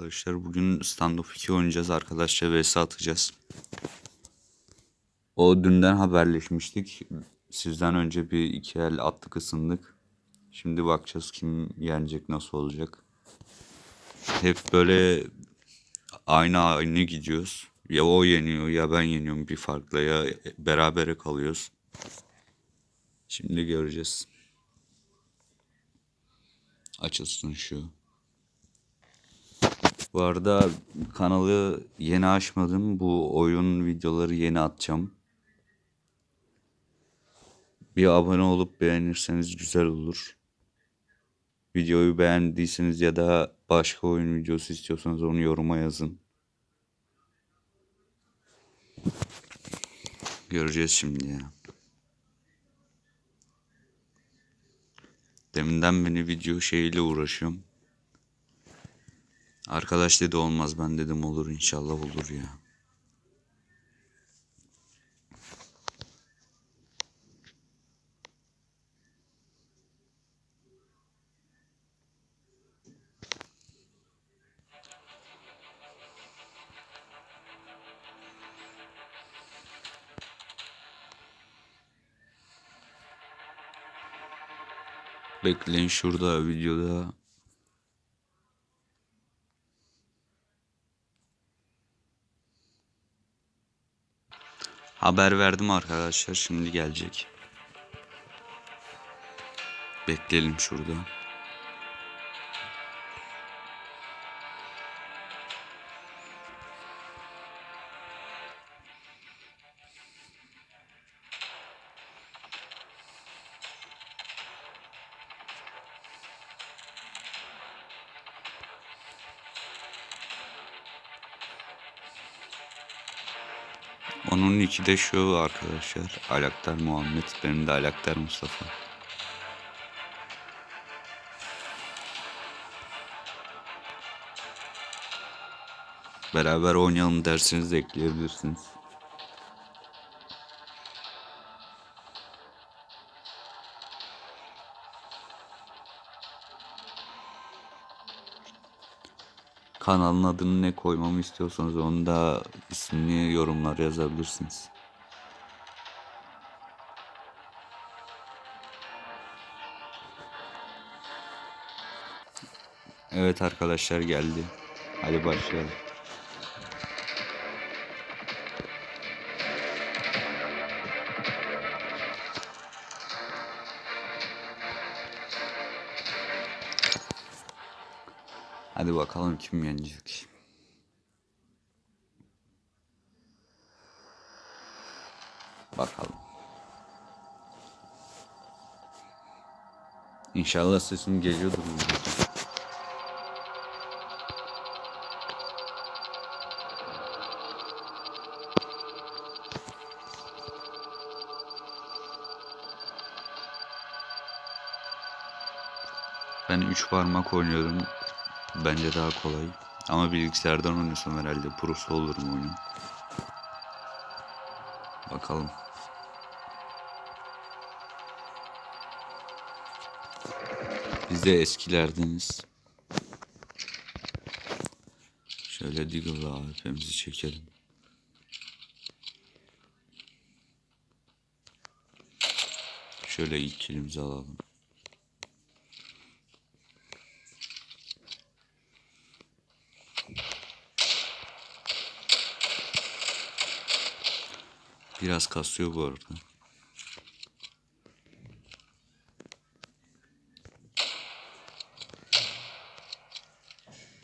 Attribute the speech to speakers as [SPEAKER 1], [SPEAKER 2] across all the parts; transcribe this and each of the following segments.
[SPEAKER 1] arkadaşlar. Bugün Standoff 2 oynayacağız. Arkadaşça vs atacağız. O dünden haberleşmiştik. Sizden önce bir iki el attık ısındık. Şimdi bakacağız kim yenecek nasıl olacak. Hep böyle aynı aynı gidiyoruz. Ya o yeniyor ya ben yeniyorum bir farkla ya berabere kalıyoruz. Şimdi göreceğiz. Açılsın şu. Bu arada kanalı yeni açmadım. Bu oyun videoları yeni atacağım. Bir abone olup beğenirseniz güzel olur. Videoyu beğendiyseniz ya da başka oyun videosu istiyorsanız onu yoruma yazın. Göreceğiz şimdi ya. Deminden beni video şeyiyle uğraşıyorum. Arkadaş dedi olmaz ben dedim olur inşallah olur ya. Bekleyin şurada videoda. Haber verdim arkadaşlar şimdi gelecek. Bekleyelim şurada. Onun iki de şu arkadaşlar. Alaktar Muhammed. Benim de Alaktar Mustafa. Beraber oynayalım derseniz de ekleyebilirsiniz. Kanalın adını ne koymamı istiyorsanız onu da ismini yorumlara yazabilirsiniz. Evet arkadaşlar geldi. Hadi başlayalım. Hadi bakalım kim yenecek. Bakalım. İnşallah sesim geliyordur. Ben üç parmak oynuyorum. Bence daha kolay. Ama bilgisayardan oynuyorsam herhalde prosu olurum oyunun. Bakalım. Biz de eskilerdeniz. Şöyle Deagle'la AWP'mizi çekelim. Şöyle ilk kilimizi alalım. Biraz kasıyor bu arada.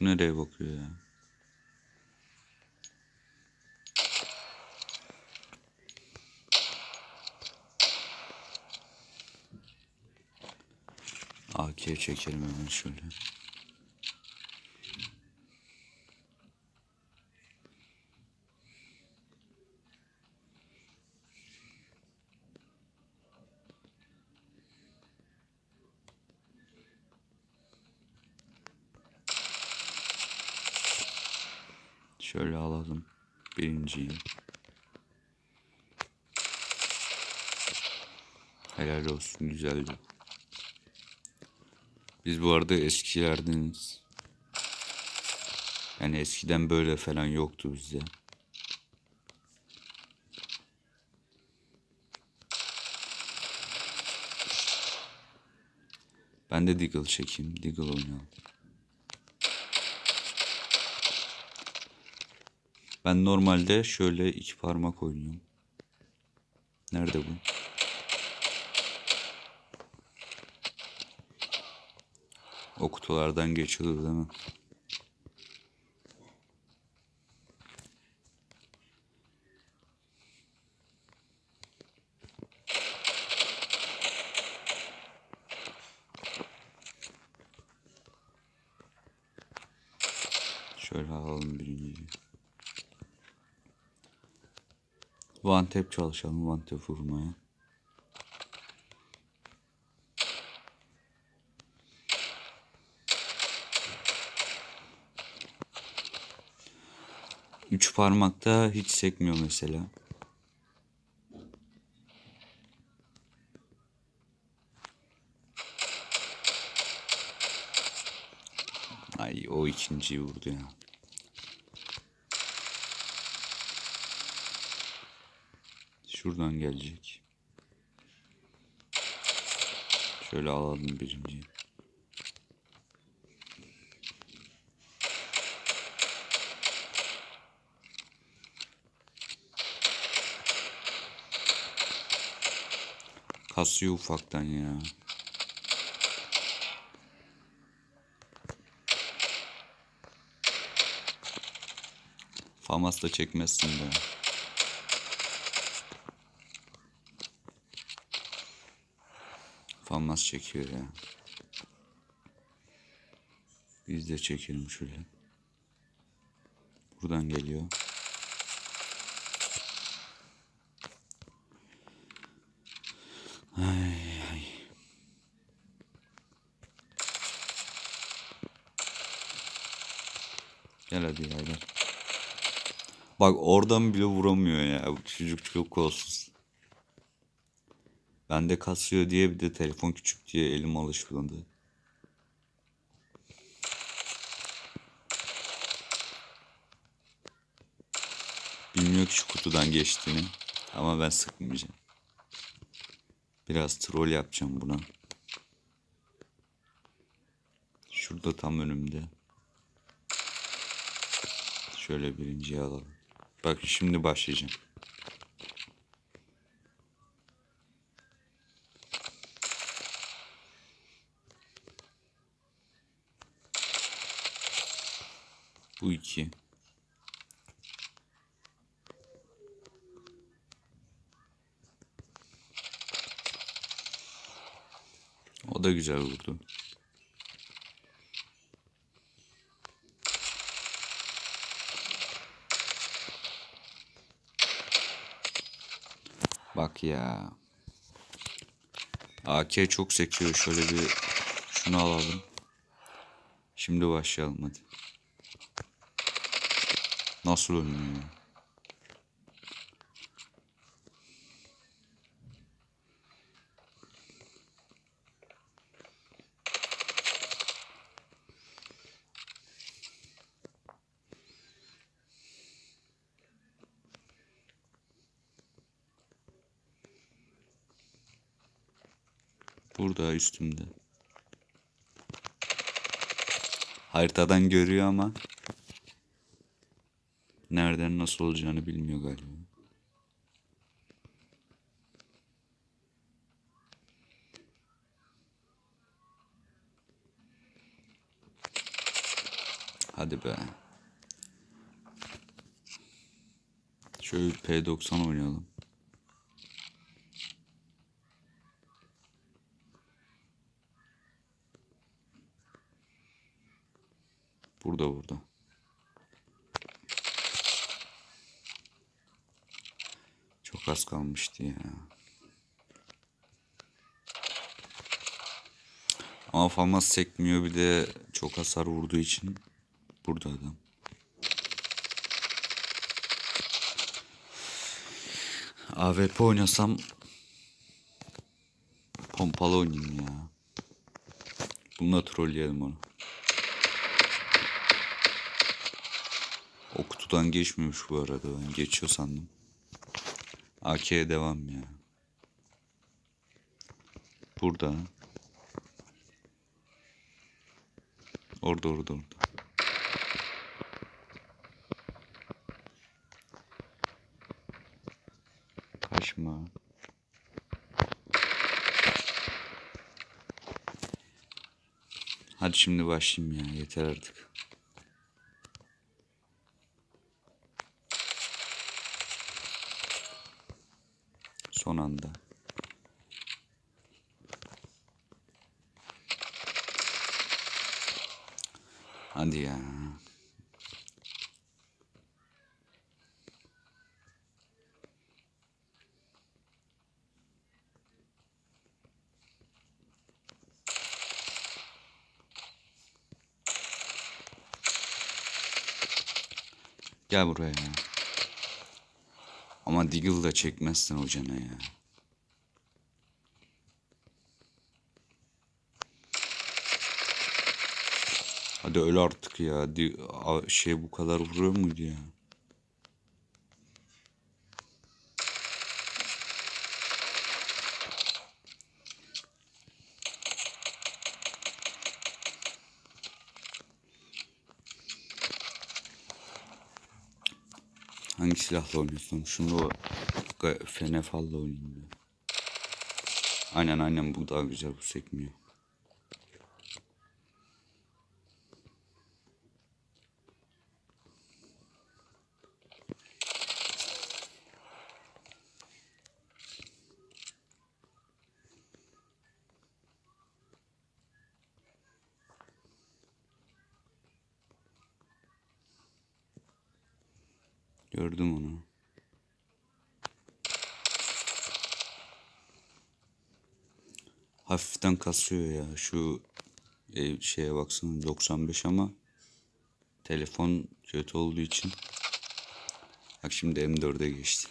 [SPEAKER 1] Bu nereye bakıyor ya? AK'ye çekelim hemen şöyle. Şöyle alalım birinciyi. Helal olsun güzeldi. Biz bu arada eskilerdeniz. Yani eskiden böyle falan yoktu bizde. Ben de Deagle çekeyim. Deagle oynayalım. Ben normalde şöyle iki parmak oynuyorum. Nerede bu? O kutulardan geçiyordu değil mi? Şöyle alalım birinciyi. Tap çalışalım. Tap vurmaya. Üç parmakta hiç sekmiyor mesela. Ay o ikinciyi vurdu ya. Şuradan gelecek. Şöyle alalım birinciyi. Kasıyor ufaktan ya. Famas da çekmezsin be. Famas çekiyor ya. Biz de çekelim şöyle. Buradan geliyor. Ay. Gel hadi ya gel. Bak oradan bile vuramıyor ya. Çocuk çok kolsuz. Bende kasıyor diye bir de telefon küçük diye elim alışmadı. Bilmiyor ki şu kutudan geçtiğini. Ama ben sıkmayacağım. Biraz troll yapacağım buna. Şurada tam önümde. Şöyle birinciyi alalım. Bak şimdi başlayacağım. Bu iki. O da güzel vurdu. Bak ya. AK çok sekiyor. Şöyle bir şunu alalım. Şimdi başlayalım hadi. Nasıl oynuyor? ya? Burada üstümde. Haritadan görüyor ama nereden nasıl olacağını bilmiyor galiba. Hadi be. Şöyle P90 oynayalım. Burada burada. Çok az kalmıştı ya. Ama famas sekmiyor bir de çok hasar vurduğu için burada adam. AWP oynasam pompalı oynayayım ya. Bununla trolleyelim onu. O kutudan geçmiyormuş bu arada. Ben geçiyor sandım. AK'ye devam ya. Burada. Orada orada orada. Kaçma. Hadi şimdi başlayayım ya. Yeter artık. Anda. Hadi ya. Gel buraya ya. Ama Deagle da çekmezsin hocana ya. Hadi öl artık ya. Di- a- Şey bu kadar vuruyor muydu ya? Hangi silahla oynuyorsun? Şunu ga- Fenefal'la oynayayım ya. Aynen aynen bu daha güzel bu sekmiyor. Gördüm onu. Hafiften kasıyor ya. Şu e, şeye baksana 95 ama telefon kötü olduğu için. Bak şimdi M4'e geçti.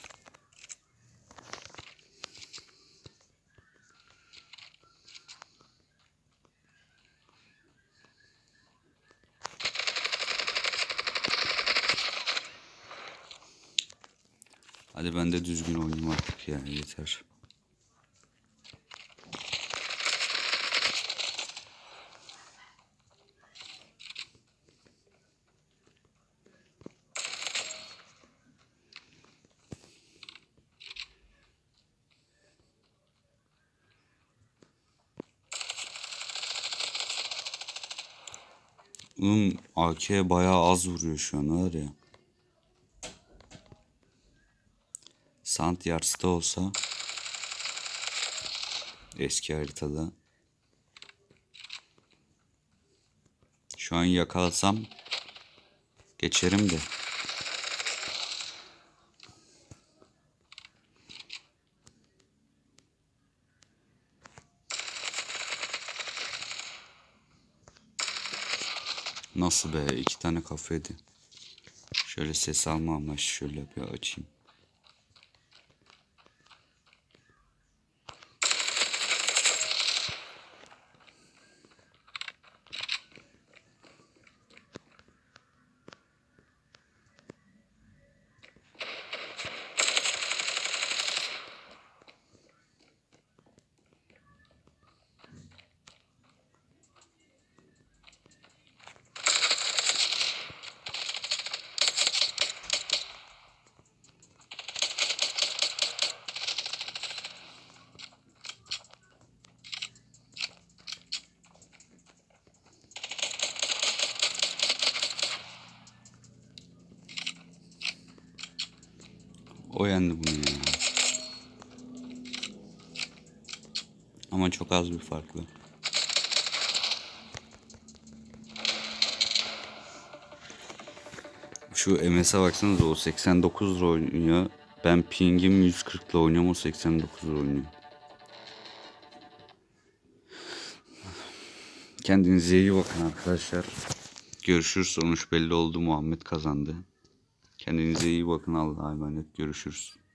[SPEAKER 1] Hadi ben de düzgün oynayayım artık ya yeter. AK bayağı az vuruyor şu an var ya. Sant Yars'ta olsa eski haritada şu an yakalasam geçerim de Nasıl be iki tane kafaydı. Şöyle ses alma amaçlı şöyle bir açayım. O. Ama çok az bir farklı. Şu MS'e baksanıza o 89 lira oynuyor. Ben pingim 140 ile oynuyorum o 89 lira oynuyor. Kendinize iyi bakın arkadaşlar. Görüşürüz. Sonuç belli oldu. Muhammed kazandı. Kendinize iyi bakın. Allah'a emanet. Görüşürüz.